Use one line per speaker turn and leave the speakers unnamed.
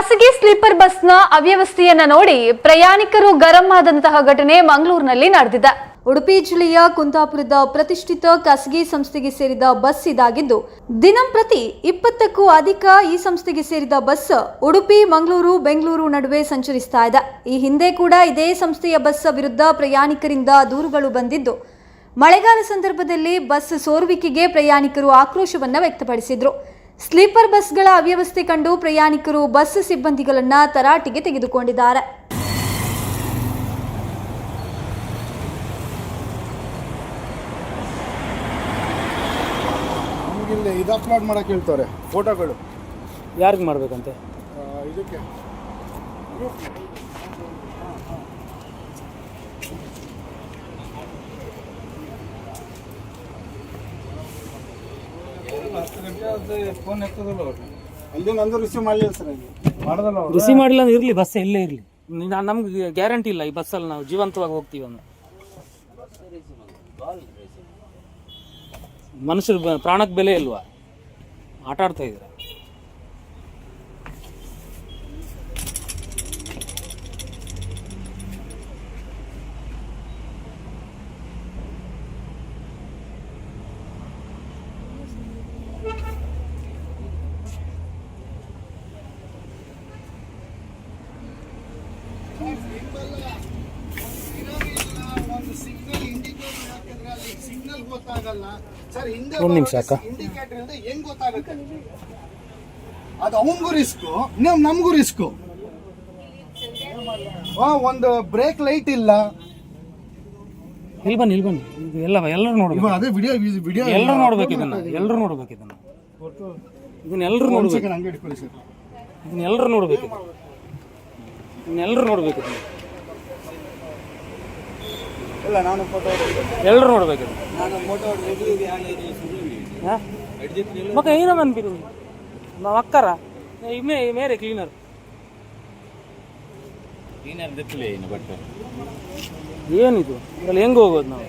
ಖಾಸಗಿ ಸ್ಲೀಪರ್ ಬಸ್ನ ಅವ್ಯವಸ್ಥೆಯನ್ನ ನೋಡಿ ಪ್ರಯಾಣಿಕರು ಗರಂ ಆದಂತಹ ಘಟನೆ ಮಂಗಳೂರಿನಲ್ಲಿ ನಡೆದಿದೆ. ಉಡುಪಿ ಜಿಲ್ಲೆಯ ಕುಂದಾಪುರದ ಪ್ರತಿಷ್ಠಿತ ಖಾಸಗಿ ಸಂಸ್ಥೆಗೆ ಸೇರಿದ ಬಸ್ ಇದಾಗಿದ್ದು ದಿನಂಪ್ರತಿ ಇಪ್ಪತ್ತಕ್ಕೂ ಅಧಿಕ ಈ ಸಂಸ್ಥೆಗೆ ಸೇರಿದ ಬಸ್ ಉಡುಪಿ, ಮಂಗಳೂರು, ಬೆಂಗಳೂರು ನಡುವೆ ಸಂಚರಿಸ್ತಾ ಇದೆ. ಈ ಹಿಂದೆ ಕೂಡ ಇದೇ ಸಂಸ್ಥೆಯ ಬಸ್ ವಿರುದ್ಧ ಪ್ರಯಾಣಿಕರಿಂದ ದೂರುಗಳು ಬಂದಿದ್ದು, ಮಳೆಗಾಲ ಸಂದರ್ಭದಲ್ಲಿ ಬಸ್ ಸೋರುವಿಕೆಗೆ ಪ್ರಯಾಣಿಕರು ಆಕ್ರೋಶವನ್ನು ವ್ಯಕ್ತಪಡಿಸಿದ್ರು. ಸ್ಲೀಪರ್ ಬಸ್ಗಳ ಅವ್ಯವಸ್ಥೆ ಕಂಡು ಪ್ರಯಾಣಿಕರು ಬಸ್ ಸಿಬ್ಬಂದಿಗಳನ್ನ ತರಾಟೆಗೆ ತೆಗೆದುಕೊಂಡಿದ್ದಾರೆ.
ನಮಗಿಲ್ಲಿ ಇದು ಅಪ್ಲೋಡ್ ಮಾಡಕ್ಕೆ ಹೇಳ್ತವ್ರೆ ಫೋಟೋಗಳು.
ಯಾರಿಗೆ ಮಾಡಬೇಕಂತೆ?
ಇದಕ್ಕೆ. ಅಲ್ಲಿ ನಂದು ರಿಸೀವ್ ಮಾಡಲಿಲ್ಲ ಸರ್ ಅಲ್ಲಿ. ಮಾಡದಲ್ಲ
ರಿಸೀವ್ ಮಾಡಿಲ್ಲ ಅಂದ್ರೆ ಇರಲಿ ಬಸ್ ಇಲ್ಲೇ ಇರಲಿ. ನಮ್ಗೆ ಗ್ಯಾರಂಟಿ ಇಲ್ಲ ಈ ಬಸ್ಸಲ್ಲಿ ನಾವು ಜೀವಂತವಾಗಿ ಹೋಗ್ತೀವಿ ಅಂದ್ರೆ. ಮನುಷ್ಯರು ಬ- ಪ್ರಾಣಕ್ಕೆ ಬೆಲೆ ಇಲ್ವಾ? ಆಟ ಆಡ್ತಾ ಇದ್ದೀರಾ
ಒಂದು ಸಿಗ್ನಲ್ ಇಂಡಿಕೇಟರ್ ಹಾಕಿದ್ರೆ ಅಲ್ಲಿ ಸಿಗ್ನಲ್ ಗೊತ್ತಾಗಲ್ಲ ಸರ್ ಹಿಂದೆ
ಒಂದ್ ನಿಮಿಷ
ಅದು ಅವನಿಗೂ ರಿಸ್ಕು ನಮಗೂ ರಿಸ್ಕು ಒಂದು ಬ್ರೇಕ್ ಲೈಟ್ ಇಲ್ಲ.
ಇಲ್ಲಿ ಬನ್ನಿ ಇಲ್ಲಿ ಬನ್ನಿ. ಇದು ಎಲ್ಲ ಎಲ್ಲರೂ ನೋಡ್ಬೇಕು.
ಅದೇ ವಿಡಿಯೋ ವಿಡಿಯೋ
ಎಲ್ಲರೂ ನೋಡ್ಬೇಕು ಇದನ್ನ. ಎಲ್ಲರೂ ನೋಡ್ಬೇಕು ಇದನ್ನ. ಇದನ್ನೆಲ್ಲರೂ ನೋಡ್ಬೇಕು.
ಹಂಗೆ ಇಟ್ಕೊಳ್ಳಿ ಸರ್.
ಇದನ್ನ ಎಲ್ಲರೂ ನೋಡ್ಬೇಕು ಇದನ್ನೆಲ್ಲರೂ ಇದನ್ನ ಎಲ್ಲರೂ ನೋಡ್ಬೇಕು ಇದನ್ನ.
ಇಲ್ಲ ನಾನು ಫೋಟೋ
ಎಲ್ಲರೂ ನೋಡ್ಬೇಕು.
ನಾನು ಫೋಟೋ
ಹಾ? ಮಗ ಏನೋ ಅನ್ಬಿರು ನಾವು ಅಕ್ಕರ? ಇಮೇ ಮೇರೆ ಕ್ಲೀನರ್
ಕ್ಲೀನರ್ ದೆಪ್ಪಲೆ ಏನು ಬಟ್
ಏನಿದು? ಅಲ್ಲಿ ಹೆಂಗೆ ಹೋಗೋದು ನಾವು?